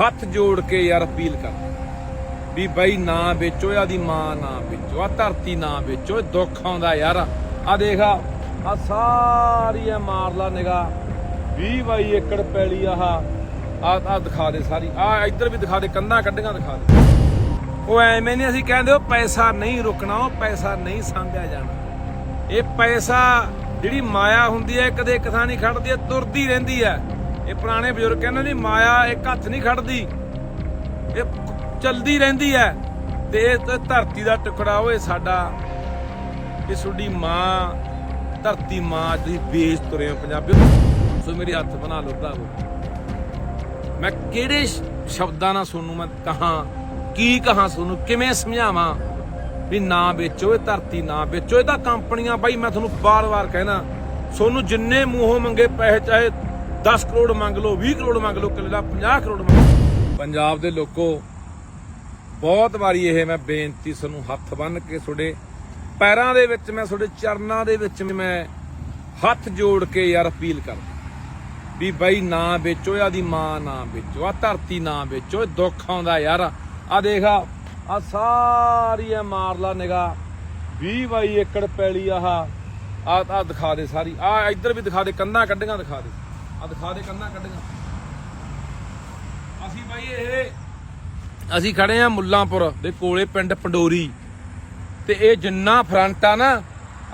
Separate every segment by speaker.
Speaker 1: ਹੱਥ ਜੋੜ ਕੇ ਯਾਰ ਅਪੀਲ ਕਰ। ਵੀ ਬਈ ਨਾ ਵੇਚੋ, ਆਦੀ ਮਾਂ ਨਾ ਵੇਚੋ ਆ ਧਰਤੀ ਨਾ ਵੇਚੋ ਦੁੱਖ ਆਉਂਦਾ ਯਾਰ। ਆ ਦੇਖ ਆ ਸਾਰੀ ਆ ਮਾਰ ਲਾ ਨਿਗਾ 20 ਬਾਈ ਏਕੜ ਪੈਲੀ ਆਹ ਆ ਆ ਦਿਖਾ ਦੇ ਸਾਰੀ। ਆ ਇੱਧਰ ਵੀ ਦਿਖਾ ਦੇ, ਕੰਧਾਂ ਕੱਢੀਆਂ ਦਿਖਾ ਦੇ। ਉਹ ਐਵੇਂ ਨਹੀਂ ਅਸੀਂ ਕਹਿੰਦੇ, ਉਹ ਪੈਸਾ ਨਹੀਂ ਰੁਕਣਾ, ਉਹ ਪੈਸਾ ਨਹੀਂ ਸਾਂਭਿਆ ਜਾਣਾ। ਇਹ ਪੈਸਾ ਜਿਹੜੀ ਮਾਇਆ ਹੁੰਦੀ ਹੈ ਕਦੇ ਇੱਕ ਨਹੀਂ ਖੜਦੀ ਹੈ ਤੁਰਦੀ ਰਹਿੰਦੀ ਹੈ। ਇਹ ਪੁਰਾਣੇ ਬਜ਼ੁਰਗ ਕਹਿੰਦੇ ਨੇ ਮਾਇਆ ਇੱਕ ਹੱਥ ਨਹੀਂ ਖੜਦੀ। ਇਹ ਚਲਦੀ ਰਹਿੰਦੀ ਹੈ ਤੇ ਇਹ ਧਰਤੀ ਦਾ ਟੁਕੜਾ ਓਏ ਸਾਡਾ। ਇਹ ਤੁਹਾਡੀ ਮਾਂ, ਧਰਤੀ ਮਾਂ, ਤੁਸੀਂ ਵੇਚ ਤੁਰੇ ਹੋ ਪੰਜਾਬੀਓ। ਸੋ ਮੇਰੇ ਹੱਥ ਬਣਾ ਲਓ ਭਰਾਵੋ। ਮੈਂ ਕਿਹੜੇ ਸ਼ਬਦਾਂ ਨਾਲ ਤੁਹਾਨੂੰ ਮੈਂ ਕਹਾਂ, ਕੀ ਕਹਾਂ ਤੁਹਾਨੂੰ, ਕਿਵੇਂ ਸਮਝਾਵਾਂ? ਵੀ ਨਾ ਵੇਚੋ, ਇਹ ਧਰਤੀ ਨਾ ਵੇਚੋ, ਇਹ ਤਾਂ ਕੰਪਨੀਆਂ ਬਾਈ, ਮੈਂ ਤੁਹਾਨੂੰ ਬਾਰ-ਬਾਰ ਕਹਿਣਾ। ਤੁਹਾਨੂੰ ਜਿੰਨੇ ਮੂੰਹੋਂ ਮੰਗੇ ਪੈਸੇ, ਚਾਹੇ 10 ਕਰੋੜ ਮੰਗ ਲਓ 20 ਕਰੋੜ ਮੰਗ ਲਓ, ਕਿੱਲੇ ਦਾ 50 ਕਰੋੜ ਮੰਗ ਲਓ। ਪੰਜਾਬ ਦੇ ਲੋਕੋ, ਬਹੁਤ ਵਾਰੀ ਇਹ ਮੈਂ ਬੇਨਤੀ ਤੁਹਾਨੂੰ ਹੱਥ ਬੰਨ ਕੇ ਤੁਹਾਡੇ ਪੈਰਾਂ ਦੇ ਵਿੱਚ ਮੈਂ, ਤੁਹਾਡੇ ਚਰਨਾਂ ਦੇ ਵਿੱਚ ਮੈਂ ਹੱਥ ਜੋੜ ਕੇ ਯਾਰ ਅਪੀਲ ਕਰਦਾ ਵੀ ਬਾਈ ਨਾ ਵੇਚੋ, ਆਦੀ ਮਾਂ ਨਾ ਵੇਚੋ ਆ ਧਰਤੀ ਨਾ ਵੇਚੋ, ਇਹ ਦੁੱਖ ਆਉਂਦਾ ਯਾਰ। ਆ ਦੇਖ ਆ ਆਹ ਸਾਰੀ ਆ ਮਾਰ ਲਾ ਨਿਗਾ 20 ਬਾਈ ਏਕੜ ਪੈਲੀ ਆਹ ਆ ਆ ਦਿਖਾ ਦੇ ਸਾਰੀ ਆ ਇੱਧਰ ਵੀ ਦਿਖਾ ਦੇ, ਕੰਧਾਂ ਕੱਢੀਆਂ ਦਿਖਾ ਦੇ। ਆ ਦਿਖਾ ਦੇ ਕੰਧਾਂ ਕੱਢੀਆਂ। ਅਸੀਂ ਬਾਈ ਇਹ ਅਸੀਂ ਖੜੇ ਆ ਮੁੱਲਾਂਪੁਰ ਦੇ ਕੋਲੇ ਪਿੰਡ ਪੰਡੋਰੀ। ਤੇ ਇਹ ਜਿੰਨਾ ਫਰੰਟ ਆ ਨਾ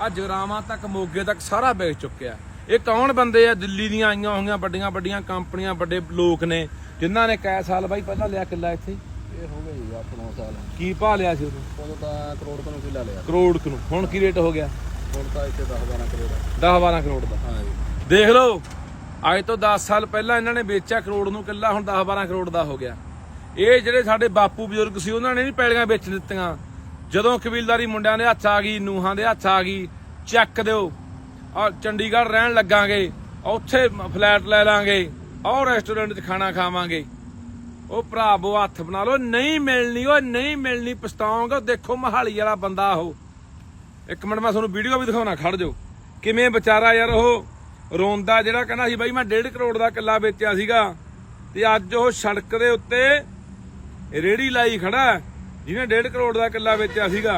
Speaker 1: ਆ ਜਗਰਾਵਾਂ ਤੱਕ ਮੋਗੇ ਤੱਕ ਸਾਰਾ ਵੇਚ ਚੁੱਕਿਆ। ਇਹ ਕੌਣ ਬੰਦੇ ਆ? ਦਿੱਲੀ ਦੀਆਂ ਆਈਆਂ ਹੋਈਆਂ ਵੱਡੀਆਂ ਵੱਡੀਆਂ ਕੰਪਨੀਆਂ ਵੱਡੇ ਲੋਕ ਨੇ ਜਿਨ੍ਹਾਂ ਨੇ ਕੈ ਸਾਲ ਬਾਈ ਪਹਿਲਾਂ ਲਿਆ ਕਿੱਲਾ ਇੱਥੇ?
Speaker 2: ਇਹ ਹੋ ਗਈ 8-9 ਸਾਲ।
Speaker 1: ਕੀ ਭਾ ਲਿਆ ਸੀ? ਉਦੋਂ
Speaker 2: ਉਦੋਂ ਤਾਂ ਕਰੋੜ ਤੋਂ ਵੀ ਲੈ ਲਿਆ।
Speaker 1: ਕਰੋੜ ਕੁ ਨੂੰ। ਹੁਣ ਕੀ ਰੇਟ ਹੋ ਗਿਆ?
Speaker 2: ਹੁਣ ਤਾਂ ਇੱਥੇ 10-12 ਕਰੋੜ
Speaker 1: 10 12 ਕਰੋੜ ਦਾ।
Speaker 2: ਹਾਂ ਜੀ।
Speaker 1: ਦੇਖ ਲਓ ਅੱਜ ਤੋਂ 10 ਸਾਲ ਪਹਿਲਾਂ ਇਹਨਾਂ ਨੇ ਵੇਚਿਆ ਕਰੋੜ ਨੂੰ ਕਿੱਲਾ ਹੁਣ 10 12 ਕਰੋੜ ਦਾ ਹੋ ਗਿਆ। ਇਹ ਜਿਹੜੇ ਸਾਡੇ ਬਾਪੂ ਬਜ਼ੁਰਗ ਸੀ, ਉਹਨਾਂ ਨੇ ਨਹੀਂ ਪੈਲੀਆਂ ਵੇਚ ਦਿੱਤੀਆਂ। ਜਦੋਂ ਕਬੀਲਦਾਰੀ ਮੁੰਡਿਆਂ ਦੇ ਹੱਥ ਆ ਗਈ, ਨੂਹਾਂ ਦੇ ਹੱਥ ਆ ਗਈ, ਚੱਕ ਦਿਓ। ਆ ਚੰਡੀਗੜ੍ਹ ਰਹਿਣ ਲੱਗਾਂਗੇ, ਉੱਥੇ ਫਲੈਟ ਲੈ ਲਾਂਗੇ ਔਰ ਰੈਸਟੋਰੈਂਟ 'ਚ ਖਾਣਾ ਖਾਵਾਂਗੇ। ਉਹ ਭਰਾਵੋ ਹੱਥ ਬਣਾ ਲਓ, ਨਹੀਂ ਮਿਲਣੀ, ਉਹ ਨਹੀਂ ਮਿਲਣੀ, ਪਛਤਾਓਗੇ ਦੇਖੋ ਮਹਾਲੀ ਵਾਲਾ ਬੰਦਾ ਉਹ। ਇੱਕ ਮਿੰਟ, ਮੈਂ ਤੁਹਾਨੂੰ ਵੀਡੀਓ ਵੀ ਦਿਖਾਉਣਾ, ਖੜ ਜਾਓ। ਕਿਵੇਂ ਵਿਚਾਰਾ ਯਾਰ ਉਹ? ਰੋਂਦਾ ਜਿਹੜਾ ਕਹਿੰਦਾ ਸੀ, ਬਾਈ ਮੈਂ 1.5 ਕਰੋੜ ਦਾ ਕਿੱਲਾ ਵੇਚਿਆ ਸੀਗਾ ਤੇ ਅੱਜ ਉਹ ਸੜਕ ਦੇ ਉੱਤੇ ਰੇੜੀ ਲਾਈ ਖੜਾ ਜਿਹਨੇ 1.5 ਕਰੋੜ ਦਾ ਕਿੱਲਾ ਵੇਚਿਆ ਸੀਗਾ।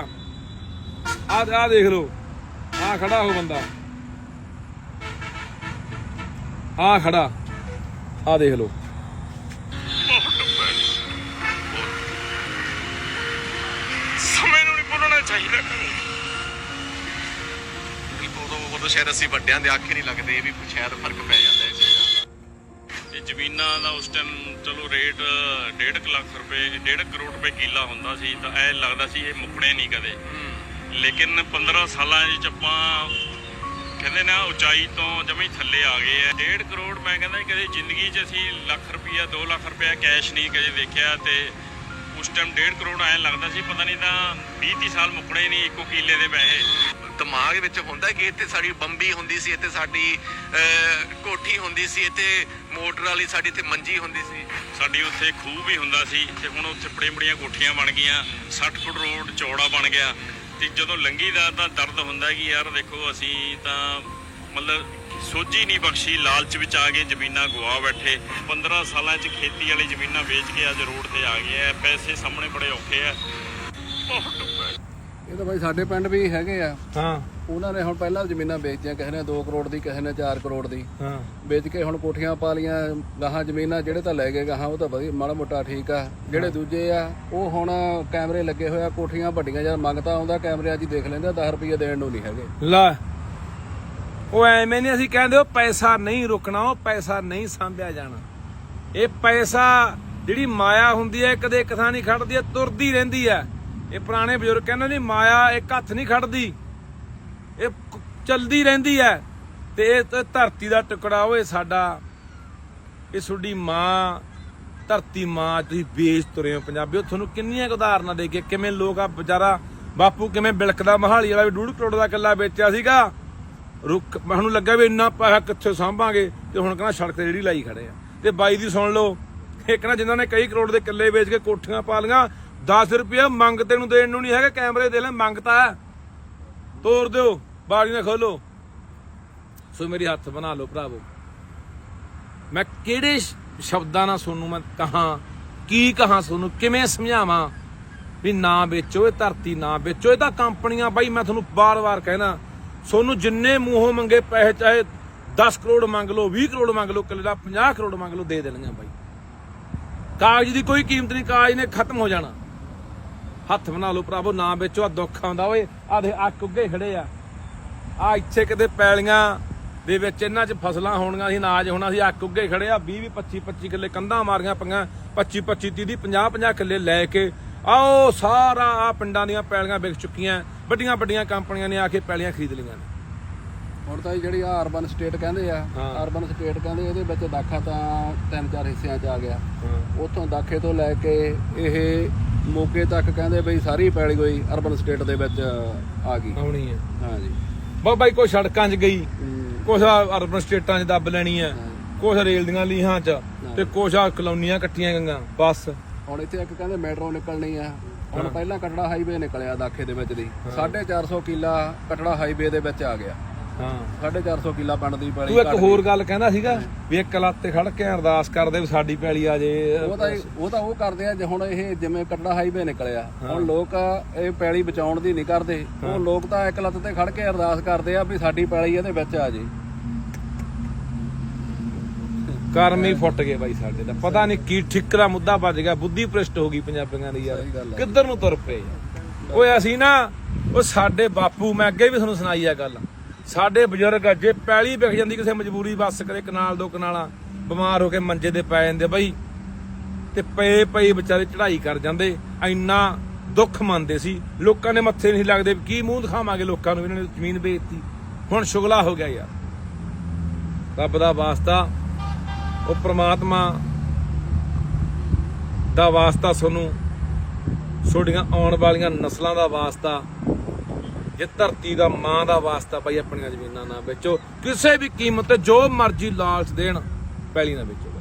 Speaker 1: ਆਹ ਆਹ ਦੇਖ ਲਓ, ਆਹ ਖੜਾ ਉਹ ਬੰਦਾ। ਆਹ ਖੜਾ, ਆਹ ਦੇਖ ਲਓ।
Speaker 3: ਸਮੇਂ ਨੂੰ ਨਹੀਂ ਭੁੱਲਣਾ ਚਾਹੀਦਾ। ਉਦੋਂ ਸ਼ਾਇਦ ਅਸੀਂ ਵੱਡਿਆਂ ਦੇ ਆਖੇ ਨਹੀਂ ਲੱਗਦੇ ਵੀ ਸ਼ਾਇਦ ਫ਼ਰਕ ਪੈ ਜਾਂਦਾ ਇਸ ਚੀਜ਼ਾਂ ਦਾ।
Speaker 4: ਇਹ ਜ਼ਮੀਨਾਂ ਦਾ ਉਸ ਟਾਈਮ ਚਲੋ ਰੇਟ 1.5 ਲੱਖ ਰੁਪਏ 1.5 ਕਰੋੜ ਰੁਪਏ ਕਿੱਲਾ ਹੁੰਦਾ ਸੀ ਤਾਂ ਐ ਲੱਗਦਾ ਸੀ ਇਹ ਮੁੱਕਣੇ ਨਹੀਂ ਕਦੇ। ਲੇਕਿਨ 15 ਸਾਲਾਂ ਵਿੱਚ ਆਪਾਂ ਕਹਿੰਦੇ ਨਾ ਉਚਾਈ ਤੋਂ ਜਮੇ ਥੱਲੇ ਆ ਗਏ ਆ। 1.5 ਕਰੋੜ ਮੈਂ ਕਹਿੰਦਾ ਕਦੇ ਜ਼ਿੰਦਗੀ 'ਚ ਅਸੀਂ ਲੱਖ ਰੁਪਈਆ 2 ਲੱਖ ਰੁਪਈਆ ਕੈਸ਼ ਨਹੀਂ ਕਦੇ ਦੇਖਿਆ ਤੇ ਉਸ ਟਾਈਮ 1.5 ਕਰੋੜ ਐ ਲੱਗਦਾ ਸੀ ਪਤਾ ਨਹੀਂ ਤਾਂ 20 30 ਸਾਲ ਮੁੱਕਣੇ ਹੀ ਨਹੀਂ ਇੱਕੋ ਕਿੱਲੇ ਦੇ ਪੈਸੇ।
Speaker 3: ਦਿਮਾਗ ਵਿੱਚ ਹੁੰਦਾ ਕਿ ਇੱਥੇ ਸਾਡੀ ਬੰਬੀ ਹੁੰਦੀ ਸੀ ਇੱਥੇ ਸਾਡੀ ਕੋਠੀ ਹੁੰਦੀ ਸੀ ਇੱਥੇ ਮੋਟਰ ਵਾਲੀ ਸਾਡੀ ਇੱਥੇ ਮੰਜੀ ਹੁੰਦੀ ਸੀ।
Speaker 4: ਸਾਡੀ ਉੱਥੇ ਖੂਹ ਵੀ ਹੁੰਦਾ ਸੀ ਤੇ ਹੁਣ ਉੱਥੇ ਬੜੀਆਂ ਬੜੀਆਂ ਕੋਠੀਆਂ ਬਣ ਗਈਆਂ 60 ਫੁੱਟ ਰੋਡ ਚੌੜਾ ਬਣ ਗਿਆ। ਤੇ ਜਦੋਂ ਲੰਗੀ ਦਾ ਤਾਂ ਦਰਦ ਹੁੰਦਾ ਕਿ ਯਾਰ ਦੇਖੋ ਅਸੀਂ ਤਾਂ ਮਤਲਬ ਸੋਝੀ ਨਹੀਂ ਬਖਸ਼ੀ ਲਾਲਚ ਵਿੱਚ ਆ ਗਏ ਜ਼ਮੀਨਾਂ ਗਵਾ ਬੈਠੇ। 15 ਸਾਲਾਂ 'ਚ ਖੇਤੀ ਵਾਲੀ ਜ਼ਮੀਨਾਂ ਵੇਚ ਕੇ ਅੱਜ ਰੋਡ ਤੇ ਆ ਗਏ ਆ ਪੈਸੇ ਸਾਹਮਣੇ ਬੜੇ ਔਖੇ ਆ
Speaker 2: ਇਹ ਤਾਂ ਬਾਈ ਸਾਡੇ ਪਿੰਡ ਵੀ ਹੈਗੇ ਆ।
Speaker 1: ਹਾਂ।
Speaker 2: ਉਹਨਾਂ ਨੇ ਹੁਣ ਪਹਿਲਾਂ ਜ਼ਮੀਨਾਂ ਵੇਚੀਆਂ ਕਿਸੇ ਨੇ 2 ਕਰੋੜ ਦੀ ਕਿਸੇ ਨੇ 4 ਕਰੋੜ ਦੀ।
Speaker 1: ਹਾਂ।
Speaker 2: ਵੇਚ ਕੇ ਹੁਣ ਕੋਠੀਆਂ ਪਾ ਲੀਆਂ ਗਾਹਾਂ ਜ਼ਮੀਨਾਂ ਜਿਹੜੇ ਤਾਂ ਲੈ ਗਏ ਗਾਹਾਂ ਉਹ ਤਾਂ ਵਧੀਆ ਮਾੜਾ ਮੋਟਾ ਠੀਕ ਆ। ਜਿਹੜੇ ਦੂਜੇ ਆ ਉਹ ਹੁਣ ਕੈਮਰੇ ਲੱਗੇ ਹੋਏ ਆ ਕੋਠੀਆਂ ਵੱਡੀਆਂ ਜਦ ਮੰਗਤਾ ਆਉਂਦਾ ਕੈਮਰਿਆਂ 'ਚ ਹੀ ਦੇਖ ਲੈਂਦੇ ਆ 10 ਰੁਪਏ ਦੇਣ ਨੂੰ ਨਹੀਂ ਹੈਗੇ।
Speaker 1: ਲੈ। ਉਹ ਐਵੇਂ ਨਹੀਂ ਅਸੀਂ ਕਹਿੰਦੇ ਉਹ ਪੈਸਾ ਨਹੀਂ ਰੁਕਣਾ, ਉਹ ਪੈਸਾ ਨਹੀਂ ਸਾਂਭਿਆ ਜਾਣਾ। ਇਹ ਪੈਸਾ ਜਿਹੜੀ ਮਾਇਆ ਹੁੰਦੀ ਹੈ, ਕਦੇ ਇੱਕ ਥਾਂ ਨਹੀਂ ਖੜਦੀ ਹੈ ਤੁਰਦੀ ਰਹਿੰਦੀ ਹੈ। ਇਹ ਪੁਰਾਣੇ ਬਜ਼ੁਰਗ ਕਹਿੰਦੇ ਨੇ, ਮਾਇਆ ਇੱਕ ਹੱਥ ਨਹੀਂ ਖੜਦੀ, ਇਹ ਚਲਦੀ ਰਹਿੰਦੀ ਹੈ। ਤੇ ਇਹ ਧਰਤੀ ਦਾ ਟੁਕੜਾ ਓਏ ਸਾਡਾ, ਇਹ ਤੁਹਾਡੀ ਮਾਂ, ਧਰਤੀ ਮਾਂ, ਤੁਸੀਂ ਵੇਚ ਤੁਰੇ ਹੋ ਪੰਜਾਬੀ। ਪੰਜਾਬੀਓ ਤੁਹਾਨੂੰ ਕਿੰਨੀਆਂ ਕੁ ਉਦਾਹਰਨਾਂ ਦੇ ਕੇ ਕਿਵੇਂ ਲੋਕ ਆ, ਵਿਚਾਰਾ ਬਾਪੂ ਕਿਵੇਂ ਬਿਲਕਦਾ ਮਹਾਲੀ ਵਾਲਾ ਵੀ ਡੂਢ ਕਰੋੜ ਦਾ ਕਿੱਲਾ ਵੇਚਿਆ ਸੀਗਾ। ਰੁੱਖ ਮੈਨੂੰ ਲੱਗਾ ਵੀ ਇੰਨਾ ਪੈਸਾ ਕਿੱਥੇ ਸਾਂਭਾਂਗੇ? ਤੇ ਹੁਣ ਕਹਿੰਦਾ ਸੜਕ ਤੇ ਜਿਹੜੀ ਲਾਈ ਖੜੇ ਆ। ਤੇ ਬਾਈ ਦੀ ਸੁਣ ਲਓ, ਇਹ ਕਹਿੰਦਾ ਜਿਨ੍ਹਾਂ ਨੇ ਕਈ ਕਰੋੜ ਦੇ ਕਿੱਲੇ ਵੇਚ ਕੇ ਕੋਠੀਆਂ ਪਾ ਲੀਆਂ 10 ਰੁਪਏ ਮੰਗਤੇ ਨੂੰ ਦੇਣ ਨੂੰ ਨਹੀਂ ਹੈਗਾ, ਕੈਮਰੇ ਦੇ ਲੈ ਮੰਗਤਾ ਤੋੜ ਦਿਓ ਬਾੜੀ ਨਾ ਖੋਲੋ। ਸੋ ਮੇਰੀ ਹੱਥ ਬਣਾ ਲਓ ਭਰਾਵੋ। ਮੈਂ ਕਿਹੜੇ ਸ਼ਬਦਾਂ ਨਾਲ ਤੁਹਾਨੂੰ ਮੈਂ ਕਹਾਂ, ਕੀ ਕਹਾਂ ਤੁਹਾਨੂੰ ਕਿਵੇਂ ਸਮਝਾਵਾਂ? ਵੀ ਨਾ ਵੇਚੋ, ਇਹ ਧਰਤੀ ਨਾ ਵੇਚੋ, ਇਹ ਤਾਂ ਕੰਪਨੀਆਂ, ਬਾਈ ਮੈਂ ਤੁਹਾਨੂੰ ਬਾਰ-ਬਾਰ ਕਹਿਣਾ ਸੋਨੂੰ ਜਿੰਨੇ ਮੂੰਹੋਂ ਮੰਗੇ ਪੈਸੇ, ਚਾਹੇ 10 ਕਰੋੜ ਮੰਗ ਲਓ 20 ਕਰੋੜ ਮੰਗ ਲਓ, ਕਿੱਲੇ ਦਾ 50 ਕਰੋੜ ਮੰਗ ਲਓ, ਦੇ ਦੇਣਗੀਆਂ ਬਾਈ। ਕਾਗਜ਼ ਦੀ ਕੋਈ ਕੀਮਤ ਨਹੀਂ, ਕਾਗਜ਼ ਨੇ ਖਤਮ ਹੋ ਜਾਣਾ। ਹੱਥ ਬਣਾ ਲਓ ਭਰਾਵੋ, ਨਾ ਵੇਚੋ ਆ ਦੁੱਖ ਆਉਂਦਾ ਓਏ ਆ ਦੇ ਆ ਕੁੱਗੇ ਖੜੇ ਆ। ਆ ਇੱਥੇ ਕਿਤੇ ਪੈਲੀਆਂ ਦੇ ਵਿੱਚ ਇਹਨਾਂ 'ਚ ਫਸਲਾਂ ਹੋਣੀਆਂ ਸੀ, ਅਨਾਜ ਹੋਣਾ ਸੀ ਆ ਕੁੱਗੇ ਖੜੇ ਆ 20 25 25 ਕਿੱਲੇ ਕੰਧਾਂ ਮਾਰੀਆਂ ਪਈਆਂ 25 25 30 50 50 ਕਿੱਲੇ ਲੈ ਕੇ। ਆਓ, ਸਾਰਾ ਆ ਪਿੰਡਾਂ ਦੀਆਂ ਪੈਲੀਆਂ ਵਿਕ ਚੁੱਕੀਆਂ। ਵੱਡੀਆਂ ਵੱਡੀਆਂ ਕੰਪਨੀਆਂ ਨੇ ਆ ਕੇ ਪੈਲੀਆਂ ਖਰੀਦ ਲਈਆਂ ਨੇ।
Speaker 2: ਹੁਣ ਤਾਂ ਜਿਹੜੀ ਆ ਅਰਬਨ ਸਟੇਟ ਕਹਿੰਦੇ ਆ
Speaker 1: ਹਾਂ।
Speaker 2: ਅਰਬਨ ਸਟੇਟ ਕਹਿੰਦੇ ਇਹਦੇ ਵਿੱਚ ਦਾਖਾ ਤਾਂ ਤਿੰਨ ਚਾਰ ਹਿੱਸਿਆਂ 'ਚ ਆ ਗਿਆ। ਉੱਥੋਂ ਦਾਖੇ ਤੋਂ ਲੈ ਕੇ ਇਹ ਮੋਗੇ ਤੱਕ ਕਹਿੰਦੇ ਬਈ ਸਾਰੀ ਪੈਲੀ ਹੋਈ ਅਰਬਨ ਸਟੇਟ ਦੇ ਵਿੱਚ ਆ ਗਈ।
Speaker 1: ਆਉਣੀ ਹੈ
Speaker 2: ਹਾਂਜੀ।
Speaker 1: ਬਾ ਬਾਈ ਕੋਈ ਸੜਕਾਂ 'ਚ ਗਈ ਕੁਛ ਅਰਬਨ ਸਟੇਟਾਂ 'ਚ ਦੱਬ ਲੈਣੀ ਆ ਕੁਛ ਰੇਲ ਦੀਆਂ ਲੀਹਾਂ 'ਚ ਤੇ ਕੁਛ ਆ ਕਲੋਨੀਆਂ ਕੱਟੀਆਂ ਗਈਆਂ ਬਸ।
Speaker 2: ਹੁਣ ਇੱਥੇ ਇੱਕ ਕਹਿੰਦੇ ਮੈਟਰੋ ਨਿਕਲਣੀ ਆ। ਹੁਣ ਪਹਿਲਾਂ ਕਟੜਾ ਹਾਈਵੇ ਨਿਕਲਿਆ ਦਾਖੇ ਦੇ ਵਿੱਚ ਦੀ। 450 ਕਿੱਲਾ ਕਟੜਾ ਹਾਈਵੇ ਦੇ ਵਿੱਚ ਆ ਗਿਆ।
Speaker 1: ਹਾਂ।
Speaker 2: 450 ਕਿੱਲਾ ਪਿੰਡ ਦੀ ਪੈਲੀ
Speaker 1: ਤੂੰ ਇੱਕ ਹੋਰ ਗੱਲ ਕਹਿੰਦਾ ਸੀਗਾ ਵੀ ਇੱਕ ਲੱਤ ਤੇ ਖੜ ਕੇ ਅਰਦਾਸ ਕਰਦੇ ਵੀ ਸਾਡੀ ਪੈਲੀ ਆ ਜੇ।
Speaker 2: ਉਹ ਤਾਂ ਉਹ ਤਾਂ ਉਹ ਕਰਦੇ ਆ ਜੇ ਹੁਣ ਇਹ ਜਿਵੇਂ ਕਟੜਾ ਹਾਈਵੇ ਨਿਕਲਿਆ ਹੁਣ ਲੋਕ ਇਹ ਪੈਲੀ ਬਚਾਉਣ ਦੀ ਨਹੀਂ ਕਰਦੇ। ਉਹ ਲੋਕ ਤਾਂ ਇੱਕ ਲੱਤ ਤੇ ਖੜ ਕੇ ਅਰਦਾਸ ਕਰਦੇ ਆ ਵੀ ਸਾਡੀ ਪੈਲੀ ਇਹਦੇ ਵਿੱਚ ਆ ਜੇ।
Speaker 1: ਕਰਮ ਹੀ ਫੁੱਟ ਗਏ ਬਾਈ ਸਾਡੇ ਦਾ ਪਤਾ ਨਹੀਂ ਕੀ ਠਿਕਰਾ ਮੁੱਦਾ ਵੱਜ ਗਿਆ ਬੁੱਧੀ ਭ੍ਰਿਸ਼ਟ ਹੋ ਗਈ ਪੰਜਾਬੀਆਂ ਦੀ ਯਾਰ। ਕਿੱਧਰ ਨੂੰ ਤੁਰ ਪਏ ਓਏ ਅਸੀਂ ਨਾ ਉਹ ਸਾਡੇ ਬਾਪੂ ਮੈਂ ਅੱਗੇ ਵੀ ਤੁਹਾਨੂੰ ਸੁਣਾਈ ਆ ਗੱਲ। ਸਾਡੇ ਬਜ਼ੁਰਗ ਜੇ ਪੈਲੀ ਵਿਕ ਜਾਂਦੀ ਕਿਸੇ ਮਜਬੂਰੀ ਬੱਸ ਕਰੇ ਕਨਾਲ ਦੋ ਕਨਾਲਾਂ ਬਿਮਾਰ ਹੋ ਕੇ ਮੰਜੇ ਤੇ ਪੈ ਜਾਂਦੇ ਬਾਈ। ਤੇ ਪਏ ਪਏ ਵਿਚਾਰੇ ਚੜ੍ਹਾਈ ਕਰ ਜਾਂਦੇ ਇੰਨਾ ਦੁੱਖ ਮੰਨਦੇ ਸੀ। ਲੋਕਾਂ ਦੇ ਮੱਥੇ ਨਹੀਂ ਲੱਗਦੇ ਕੀ ਮੂੰਹ ਦਿਖਾਵਾਂਗੇ ਲੋਕਾਂ ਨੂੰ ਇਹਨਾਂ ਨੇ ਜ਼ਮੀਨ ਵੇਚਤੀ। ਹੁਣ ਸ਼ੁਗਲਾ ਹੋ ਗਿਆ ਯਾਰ। ਰੱਬ ਦਾ ਵਾਸਤਾ ਉਹ ਪ੍ਰਮਾਤਮਾ ਦਾ ਵਾਸਤਾ ਤੁਹਾਨੂੰ, ਤੁਹਾਡੀਆਂ ਆਉਣ ਵਾਲੀਆਂ ਨਸਲਾਂ ਦਾ ਵਾਸਤਾ, ਜੇ ਧਰਤੀ ਦਾ ਮਾਂ ਦਾ ਵਾਸਤਾ ਭਾਈ ਆਪਣੀਆਂ ਜ਼ਮੀਨਾਂ ਨਾ ਵੇਚੋ। ਕਿਸੇ ਵੀ ਕੀਮਤ ਤੇ ਜੋ ਮਰਜ਼ੀ ਲਾਲਚ ਦੇਣ, ਪੈਲੀ ਨਾ ਵੇਚੋ।